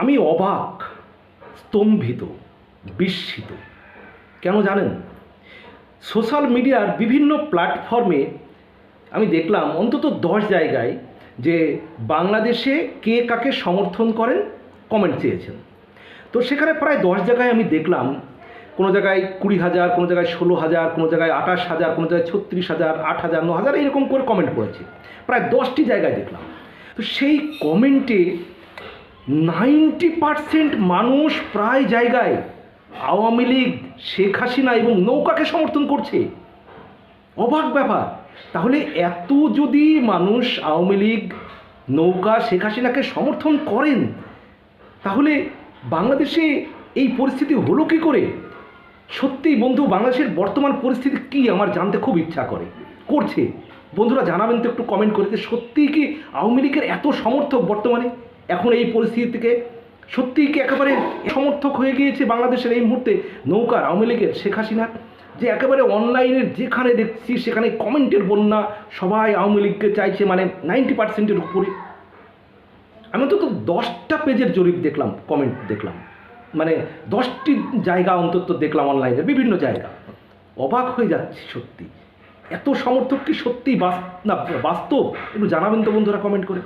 আমি অবাক, স্তম্ভিত, বিস্মিত। কেন জানেন? সোশ্যাল মিডিয়ার বিভিন্ন প্ল্যাটফর্মে আমি দেখলাম অন্তত দশ জায়গায় যে বাংলাদেশে কে কাকে সমর্থন করেন কমেন্ট চেয়েছেন। তো সেখানে প্রায় দশ জায়গায় আমি দেখলাম, কোনো জায়গায় কুড়ি হাজার, কোনো জায়গায় ষোলো হাজার, কোনো জায়গায় আঠাশ হাজার, কোনো জায়গায় ছত্রিশ হাজার, আট হাজার, ন হাজার এরকম করে কমেন্ট করেছে প্রায় দশটি জায়গায় দেখলাম। তো সেই কমেন্টে নাইনটি পার্সেন্ট মানুষ প্রায় জায়গায় আওয়ামী লীগ, শেখ হাসিনা এবং নৌকাকে সমর্থন করছে। অবাক ব্যাপার। তাহলে এত যদি মানুষ আওয়ামী লীগ, নৌকা, শেখ হাসিনাকে সমর্থন করেন, তাহলে বাংলাদেশে এই পরিস্থিতি হলো কি করে? সত্যি বন্ধু, বাংলাদেশের বর্তমান পরিস্থিতি কি আমার জানতে খুব ইচ্ছা করে। করছে। বন্ধুরা জানাবেন তো একটু কমেন্ট করে সত্যিই কি আওয়ামী লীগের এত সমর্থক বর্তমানে? এখন এই পরিস্থিতি থেকে সত্যিই কি একেবারে সমর্থক হয়ে গিয়েছে বাংলাদেশের এই মুহূর্তে নৌকার আওয়ামী লীগের শেখ হাসিনার যে একেবারে অনলাইনের যেখানে দেখছি, সেখানে কমেন্টের বন্যা সবাই আওয়ামী লীগকে চাইছে মানে নাইনটি পার্সেন্টের উপরে আমি অন্তত দশটা পেজের জরিপ দেখলাম কমেন্ট দেখলাম। মানে দশটি জায়গা অন্তত দেখলাম অনলাইনে বিভিন্ন জায়গা। অবাক হয়ে যাচ্ছি সত্যি। এত সমর্থক কি সত্যি বাস, না, বাস্তব? একটু জানাবেন তো বন্ধুরা কমেন্ট করে।